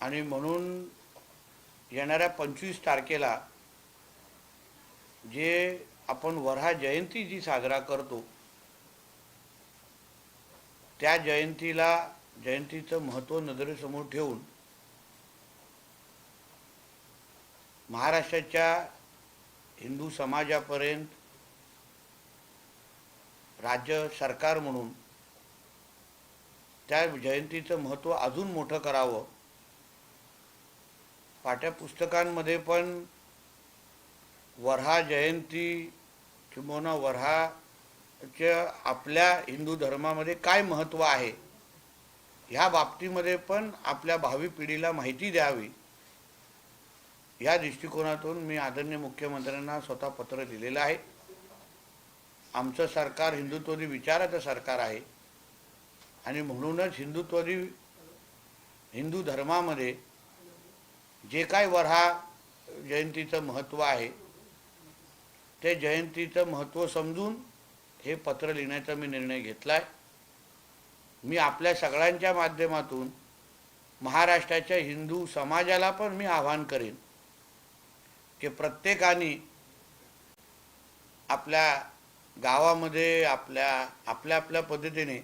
आणि म्हणून येणाऱ्या पंचवीस तारखेला जे आपण वऱ्हा जयंती जी साजरा करतो त्या जयंतीला जयंतीचं महत्त्व नजरेसमोर ठेवून महाराष्ट्राच्या हिंदू समाजापर्यंत राज्य सरकार म्हणून त्या जयंतीचं महत्त्व अजून मोठं करावं. पाठ्यपुस्तकांमध्ये पण वऱ्हा जयंती किंवा वऱ्हाच्या आपल्या हिंदू धर्मामध्ये काय महत्त्व आहे ह्या बाबतीमध्ये पण आपल्या भावी पिढीला माहिती द्यावी. या दृष्टिकोनातून मी आदरणीय मुख्यमंत्र्यांना स्वतः पत्र लिहिलेलं आहे. आमचं सरकार हिंदुत्वदी विचाराचं सरकार आहे आणि म्हणूनच हिंदुत्वदी हिंदू धर्मामध्ये जे काय वऱ्हा जयंतीचं महत्त्व आहे ते जयंतीचं महत्त्व समजून हे पत्र लिहिण्याचा मी निर्णय घेतला आहे मी आपल्या सगळ्यांच्या माध्यमातून महाराष्ट्राच्या हिंदू समाजाला पण मी आवाहन करेन की प्रत्येकाने आपल्या गावामध्ये आपल्या आपल्या आपल्या पद्धतीने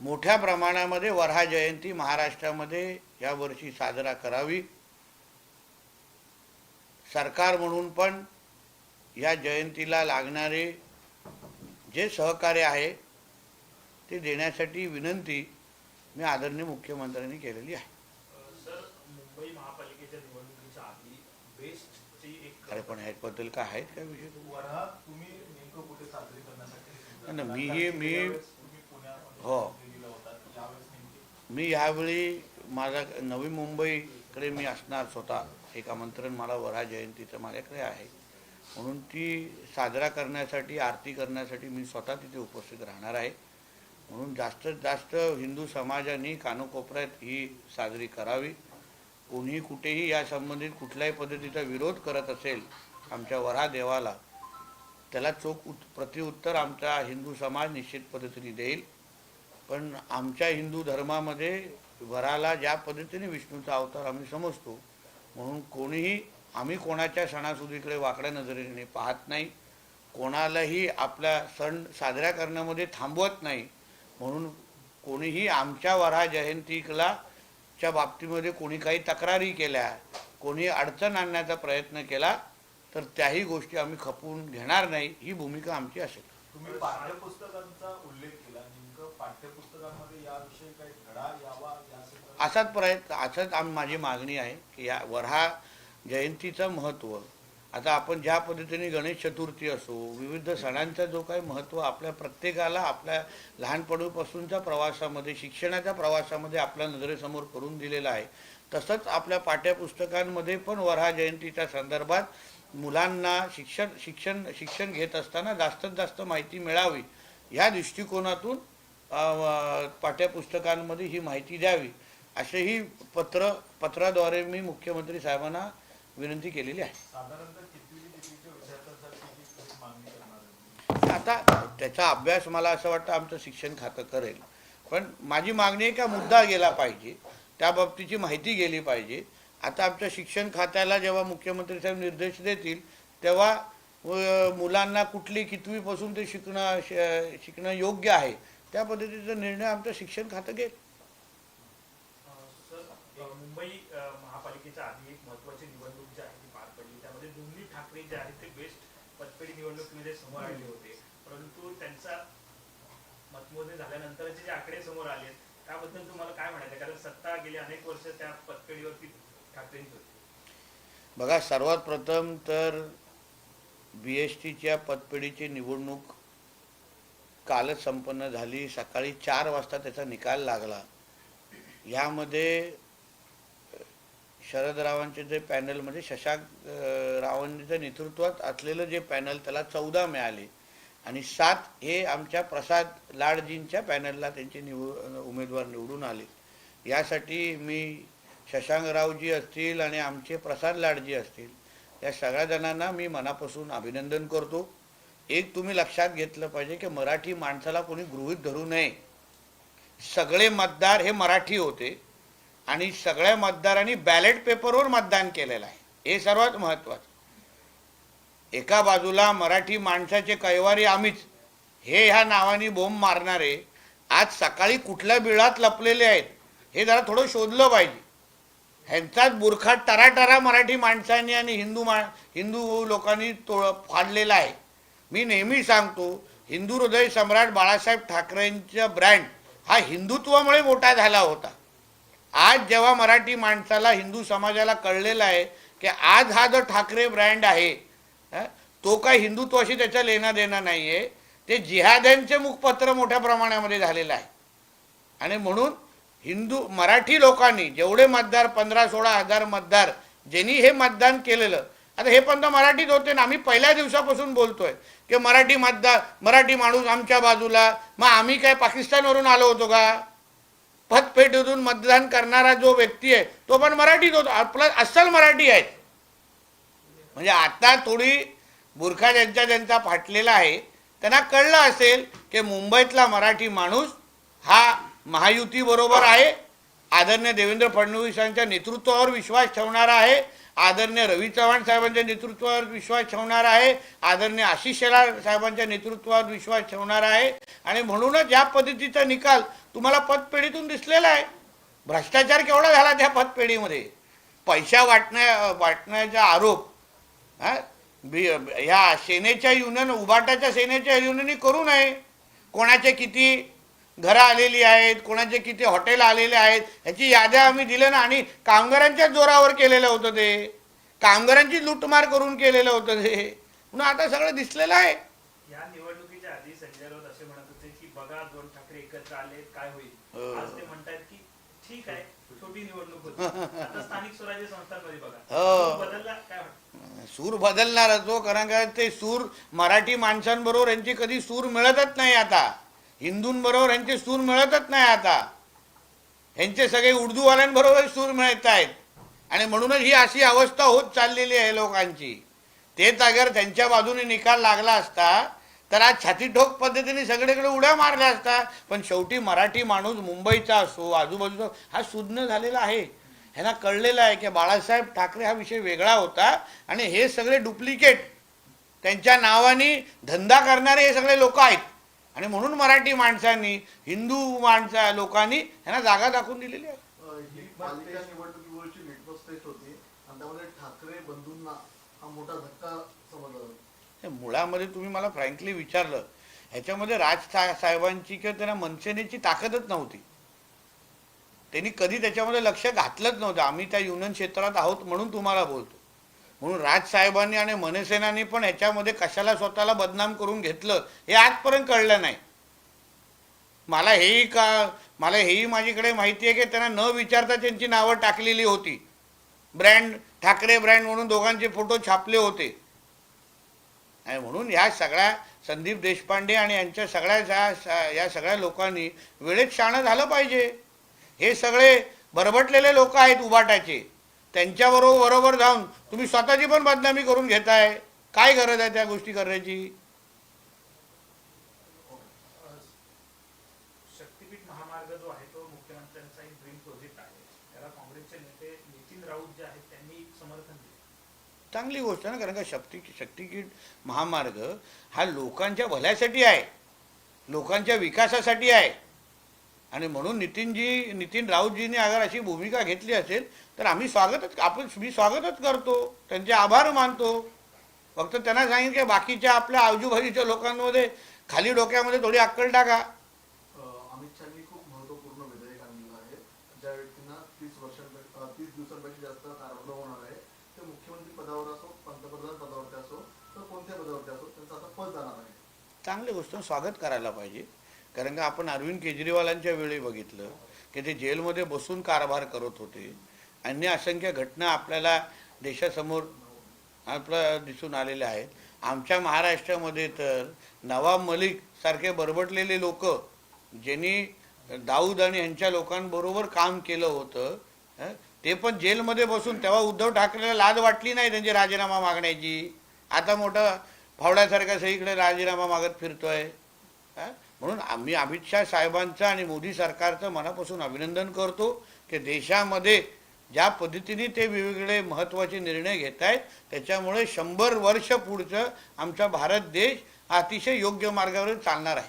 मोठ्या प्रमाणामध्ये वऱ्हा जयंती महाराष्ट्रामध्ये यावर्षी साजरा करावी. सरकार म्हणून पण या जयंतीला लागणारे जे सहकार्य आहे ते देण्यासाठी विनंती मी आदरणीय मुख्यमंत्र्यांनी केलेली आहे. अरे पण ह्याबद्दल काय आहेत का विषय? मी- मी- तुम्ही पुण्यामध्ये हो. मी यावेळी माझा नवी मुंबईकडे मी असणार स्वतः. एक आमंत्रण मला वरा जयंतीचं माझ्याकडे आहे. म्हणून ती साजरा करण्यासाठी आरती करण्यासाठी मी स्वतः तिथे उपस्थित राहणार आहे. म्हणून जास्तीत जास्त हिंदू समाजाने कानोकोपऱ्यात ही साजरी करावी. कोणीही कुठेही या संबंधित कुठल्याही पद्धतीचा विरोध करत असेल आमच्या वरा देवाला त्याला चोख उत प्रतिउत्तर आमचा हिंदू समाज निश्चित पद्धतीने देईल. पण आमच्या हिंदू धर्मामध्ये वराला ज्या पद्धतीने विष्णूचा अवतार आम्ही समजतो म्हणून कोणीही आम्ही कोणाच्या सणासुदीकडे वाकड्या नजरेने पाहत नाही कोणालाही आपला सण साजऱ्या करण्यामध्ये थांबवत नाही म्हणून कोणीही आमच्या वरा जयंतीला च्या बाबतीमध्ये कोणी काही तक्रारी केल्या कोणी अडचण आणण्याचा प्रयत्न केला तर त्याही गोष्टी आम्ही खपवून घेणार नाही ही भूमिका आमची असेल. तुम्ही पाठ्यपुस्तकांचा उल्लेख पाठ्यपुस्तकांमध्ये याविषयी काही धडा यावा असाच प्रयत्न असंच आम माझी मागणी आहे की या वरहा जयंतीचं महत्त्व आता आपण ज्या पद्धतीने गणेश चतुर्थी असो विविध सणांचा जो काही महत्त्व आपल्या प्रत्येकाला आपल्या लहानपणीपासूनच्या प्रवासामध्ये शिक्षणाच्या प्रवासामध्ये आपल्या नजरेसमोर करून दिलेला आहे तसंच आपल्या पाठ्यपुस्तकांमध्ये पण वरहा जयंतीच्या संदर्भात मुलांना शिक्षण शिक्षण शिक्षण घेत असताना जास्तीत जास्त माहिती मिळावी या दृष्टिकोनातून पाठ्यपुस्तकांमध्ये ही माहिती द्यावी असेही पत्र पत्राद्वारे मी मुख्यमंत्री साहेबांना विनंती केलेली आहे? आता त्याचा अभ्यास मला असं वाटतं आमचं शिक्षण खातं करेल. पण माझी मागणी आहे का मुद्दा गेला पाहिजे त्या बाबतीची माहिती गेली पाहिजे. आता आमच्या शिक्षण खात्याला जेव्हा मुख्यमंत्री साहेब निर्देश देतील तेव्हा मुलांना कुठली कितवीपासून ते शिकणं शिकणं योग्य आहे त्या पद्धतीचा निर्णय आमचं शिक्षण खातं घेईल मुंबई महापालिकेच्या आधी एक महत्वाची निवडणूक जी आहे ती पार पडली. त्यामध्ये दोन्ही ठाकरे जे आहेत ते बेस्ट पतपेढी निवडणुकीमध्ये समोर आले होते. परंतु त्यांचा मतमोजणी झाल्यानंतरचे जे आकडे समोर आले त्याबद्दल तुम्हाला काय म्हणायचं? कारण सत्ता गेली अनेक वर्ष त्या पतपेढीवरती ठाकरेंची होती. बघा सर्वात प्रथम तर बी एस टीच्या पतपेढीची निवडणूक कालच संपन्न झाली. सकाळी चार वाजता त्याचा निकाल लागला. यामध्ये शरदरावांचे जे पॅनलमध्ये म्हणजे शशांक रावांच्या नेतृत्वात असलेलं जे पॅनल त्याला चौदा मिळाले. आणि सात हे आमच्या प्रसाद लाडजींच्या पॅनलला त्यांचे निव उमेदवार निवडून आले. यासाठी मी शशांकरावजी असतील आणि आमचे प्रसाद लाडजी असतील या सगळ्या जणांना मी मनापासून अभिनंदन करतो. एक तुम्ही लक्षात घेतलं पाहिजे की मराठी माणसाला कोणी गृहित धरू नये. सगळे मतदार हे मराठी होते आणि सगळ्या मतदारांनी बॅलेट पेपरवर मतदान केलेलं आहे. हे सर्वात महत्त्वाचं एका बाजूला मराठी माणसाचे कैवारी आम्हीच. हे ह्या नावाने बोंब मारणारे आज सकाळी कुठल्या बिळात लपलेले आहेत हे जरा थोडं शोधलं पाहिजे. ह्यांचाच बुरखा टराटरा मराठी माणसांनी आणि हिंदू मा हिंदू लोकांनी तो फाडलेला आहे. मी नेहमी सांगतो हिंदू हृदय सम्राट बाळासाहेब ठाकरेंचा ब्रँड हा हिंदुत्वामुळे मोठा झाला होता. आज जेव्हा मराठी माणसाला हिंदू समाजाला कळलेलं आहे की आज हा जो ठाकरे ब्रँड आहे तो काय हिंदुत्वाशी त्याचा लेणं देणं नाही आहे ते जिहाद्यांचे मुखपत्र मोठ्या प्रमाणामध्ये झालेलं आहे. आणि म्हणून हिंदू मराठी लोकांनी जेवढे मतदार पंधरा सोळा हजार मतदार ज्यांनी हे मतदान केलेलं आता हे पण तर मराठीत होते ना. आम्ही पहिल्या दिवसापासून बोलतोय की मराठी मतदार मराठी माणूस आमच्या बाजूला. मग आम्ही काय पाकिस्तानवरून आलो होतो का? पतपेटीतून मतदान करणारा जो व्यक्ती आहे तो पण मराठीत होतो. आपला अस्सल मराठी आहेत म्हणजे आता थोडी बुरखा ज्यांचा ज्यांचा फाटलेला आहे त्यांना कळलं असेल की मुंबईतला मराठी माणूस हा महायुती बरोबर आहे. आदरणीय देवेंद्र फडणवीसांच्या नेतृत्वावर विश्वास ठेवणारा आहे. आदरणीय रवी चव्हाण साहेबांच्या नेतृत्वावर विश्वास ठेवणारा आहे. आदरणीय आशिष शेलार साहेबांच्या नेतृत्वावर विश्वास ठेवणारा आहे. आणि म्हणूनच या पद्धतीचा निकाल तुम्हाला पतपेढीतून दिसलेला आहे. भ्रष्टाचार केवढा झाला त्या पतपेढीमध्ये? पैसा वाटण्या वाटण्याचा आरोप हा? बी- ह्या सेनेच्या युनियन उबाटाच्या सेनेच्या युनियननी करू नये. कोणाचे किती घरं आलेली आहेत कोणाचे किती हॉटेल आलेले आहेत ह्याची याद्या आम्ही दिल्या ना आणि कामगारांच्याच जोरावर केलेलं होतं ते. कामगारांची लूटमार करून केलेलं होतं ते. म्हणून आता सगळं दिसलेलं आहे. या निवडणुकीच्या आधी संजय राऊत असे म्हणत होते की बघा दोन ठाकरे एकत्र आले काय हो. होईल आज ते म्हणतात की ठीक आहे छोटी निवडणूक होती. आता स्थानिक स्वराज्य संस्थांमध्ये बघा? हो. बदलला काय वाटतं? सूर बदलणार जो कारण काय ते सूर मराठी माणसांबरोबर यांची कधी सूर मिळतच नाही आता. हिंदूंबरोबर यांचे सूर मिळतच नाही आता. यांचे सगळे उर्दूवाल्यांबरोबर सूर मिळत आहेत आणि म्हणूनच ही अशी अवस्था होत चाललेली आहे लोकांची. तेच अगर त्यांच्या बाजूने निकाल लागला असता तर आज छातीठोक पद्धतीने सगळीकडे उड्या मारल्या असता. पण शेवटी मराठी माणूस मुंबईचा असो आजूबाजूचा हा सुज्ञ झालेला आहे. ह्यांना कळलेलं आहे की बाळासाहेब ठाकरे हा विषय वेगळा होता. आणि हे सगळे डुप्लिकेट. त्यांच्या नावाने धंदा करणारे हे सगळे लोक आहेत. आणि म्हणून मराठी माणसांनी हिंदू माणसा लोकांनी ह्यांना जागा दाखवून दिलेली आहे. मुळामध्ये तुम्ही मला फ्रँकली विचारलं. ह्याच्यामध्ये राज साहेबांची किंवा त्यांना मनसेनेची ताकदच नव्हती. त्यांनी कधी त्याच्यामध्ये लक्ष घातलंच नव्हतं. आम्ही त्या युनियन क्षेत्रात आहोत म्हणून तुम्हाला बोलतो. म्हणून राजसाहेबांनी आणि मनसेनानी पण ह्याच्यामध्ये कशाला स्वतःला बदनाम करून घेतलं हे आजपर्यंत कळलं नाही. मला हेही का मला हेही माझीकडे माहिती आहे की त्यांना न विचारता त्यांची नावं टाकलेली होती. ब्रँड ठाकरे ब्रँड म्हणून दोघांचे फोटो छापले होते. आणि म्हणून ह्या सगळ्या संदीप देशपांडे आणि यांच्या सगळ्या या सगळ्या लोकांनी वेळेत शाणं झालं पाहिजे. हे सगळे बरबटलेले लोक आहेत उबाटाचे. त्यांच्याबरोबर बरोबर जाऊन तुम्ही स्वतःची पण बदनामी करून घेताय. काय गरज आहे त्या गोष्टी करण्याची? चांगली गोष्ट आहे ना कारण का शक्ती शक्तिकीट महामार्ग हा लोकांच्या भल्यासाठी आहे. लोकांच्या विकासासाठी आहे. आणि म्हणून नितीनजी नितीन राऊतजींनी अगर अशी भूमिका घेतली असेल तर आम्ही स्वागतच आपण मी स्वागतच करतो. त्यांचे आभार मानतो. फक्त त्यांना सांगितलं की बाकीच्या आपल्या आजूबाजूच्या लोकांमध्ये खाली डोक्यामध्ये थोडी अक्कल टाका. चांगली गोष्ट स्वागत करायला पाहिजे. कारण का आपण अरविंद केजरीवालांच्या वेळी बघितलं की ते जेलमध्ये बसून कारभार करत होते. अन्य असंख्य घटना आपल्याला देशासमोर आपल्या दिसून आलेल्या आहेत. आमच्या महाराष्ट्रामध्ये तर नवाब मलिक सारखे बरबटलेले लोक ज्यांनी दाऊद आणि यांच्या लोकांबरोबर काम केलं होतं ते पण जेलमध्ये बसून तेव्हा उद्धव ठाकरेला लाज वाटली नाही त्यांची राजीनामा मागण्याची. आता मोठा फावड्यासारखा सगळीकडे राजीनामा मागत फिरतोय. म्हणून आम्ही अमित शहा साहेबांचं आणि मोदी सरकारचं मनापासून अभिनंदन करतो की देशामध्ये ज्या पद्धतीने ते वेगवेगळे महत्त्वाचे निर्णय घेत आहेत त्याच्यामुळे शंभर वर्ष पुढचं आमचा भारत देश अतिशय योग्य मार्गावर चालणार आहे.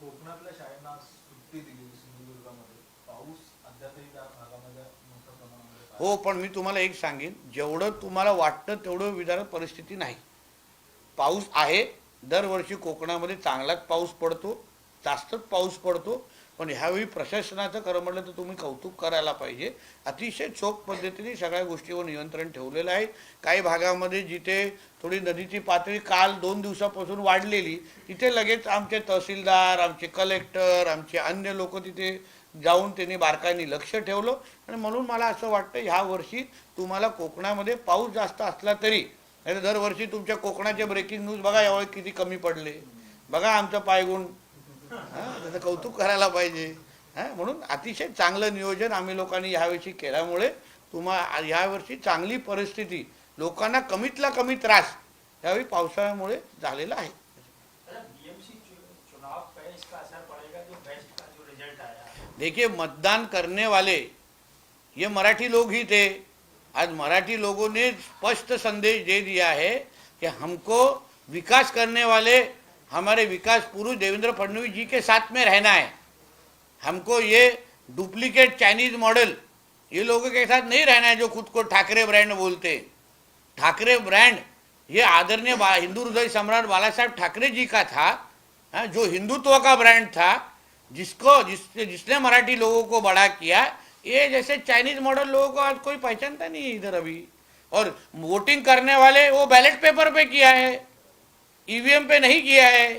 कोकणातल्या शाळांना आज सुट्टी दिली सिंधुदुर्गामध्ये. पाऊस अद्यापही त्या भागामध्ये मोठ्या प्रमाणामध्ये आहे. हो पण मी तुम्हाला एक सांगेन जेवढं तुम्हाला वाटतं तेवढं विधान परिस्थिती नाही. पाऊस आहे दरवर्षी कोकणामध्ये चांगलाच पाऊस पडतो. जास्तच पाऊस पडतो. पण ह्यावेळी प्रशासनाचं खरं म्हटलं तर तुम्ही कौतुक करायला पाहिजे. अतिशय चोख पद्धतीने सगळ्या गोष्टीवर नियंत्रण ठेवलेलं आहे. काही भागामध्ये जिथे थोडी नदीची पातळी काल दोन दिवसापासून वाढलेली तिथे लगेच आमचे तहसीलदार आमचे कलेक्टर आमचे अन्य लोक तिथे जाऊन त्यांनी बारकाईने लक्ष ठेवलं. आणि म्हणून मला असं वाटतं ह्या वर्षी तुम्हाला कोकणामध्ये पाऊस जास्त असला तरी नाही दरवर्षी तुमच्या कोकणाचे ब्रेकिंग न्यूज बघा यावेळी किती कमी पडले. बघा आमचं पायगुण त्याचं कौतुक करायला पाहिजे. हां म्हणून अतिशय चांगलं नियोजन आम्ही लोकांनी ह्यावर्षी केल्यामुळे तुम्हा ह्यावर्षी चांगली परिस्थिती लोकांना कमीतला कमी त्रास यावेळी पावसाळ्यामुळे झालेला आहे. देखिए मतदान करने वाले ये मराठी लोग ही थे। आज मराठी लोगों ने स्पष्ट संदेश दे दिया है कि हमको विकास करने वाले हमारे विकास पुरुष देवेंद्र फडणवीस जी के साथ में रहना है। हमको ये डुप्लीकेट चाइनीज़ मॉडल ये लोगों के साथ नहीं रहना है जो खुद को ठाकरे ब्रांड बोलते। ठाकरे ब्रांड ये आदरणीय हिंदू हृदय सम्राट बाला साहब ठाकरे जी का था हाँ, जो हिंदुत्व का ब्रांड था जिसको जिस जिसने मराठी लोगों को बड़ा किया ये जैसे चाइनीज़ मॉडल लोगों को आज कोई पहचानता नहीं है इधर अभी। और वोटिंग करने वाले वो बैलेट पेपर पे किया है। ईवीएम पे नहीं किया है।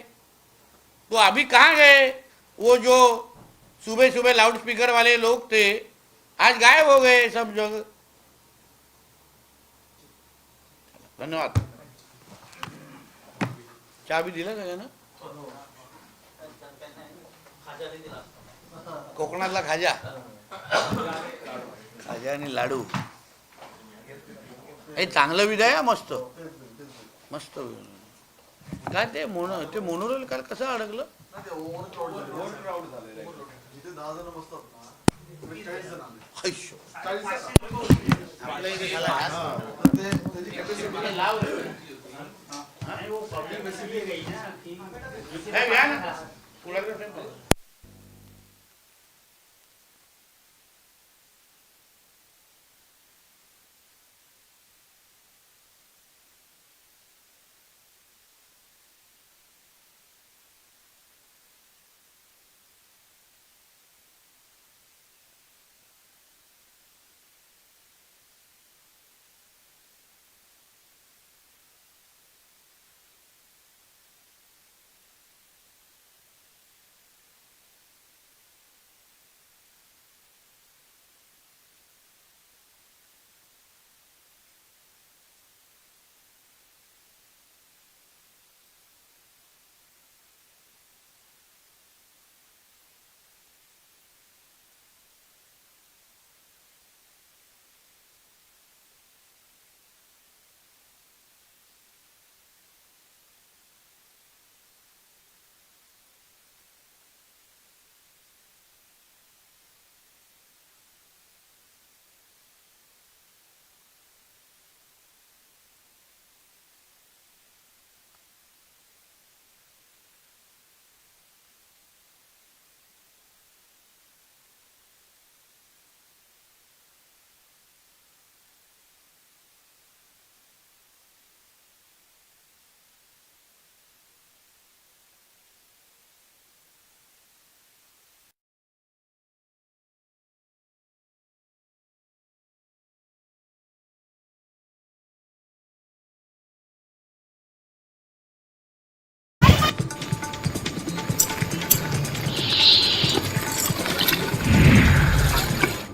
तो अभी कहाँ गए? वो जो सुबह सुबह लाउड स्पीकर वाले लोग थे आज गायब हो गए सब जगह धन्यवाद। चाबी दिला सगळ्यांना कोकणातला खाजा। खाजा आणि लाडू। हे चांगलं विधाय मस्त। मस्त काय ते मोनो ते मोनोरेल काल कसं अडकलं? नाही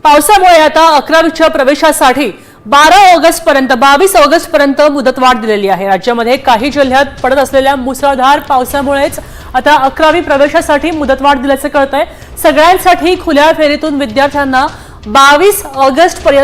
पावसामुळे आता अकरावीच्या प्रवेशासाठी बारा ऑगस्ट पर्यंत बावीस ऑगस्ट पर्यंत मुदतवाढ दिलेली आहे. राज्यामध्ये काही जिल्ह्यात पडत असलेल्या मुसळधार पावसामुळेच आता अकरावी प्रवेशासाठी मुदतवाढ दिल्याचं कळत आहे सगळ्यांसाठी खुल्या फेरीतून विद्यार्थ्यांना बावीस ऑगस्ट पर्यंत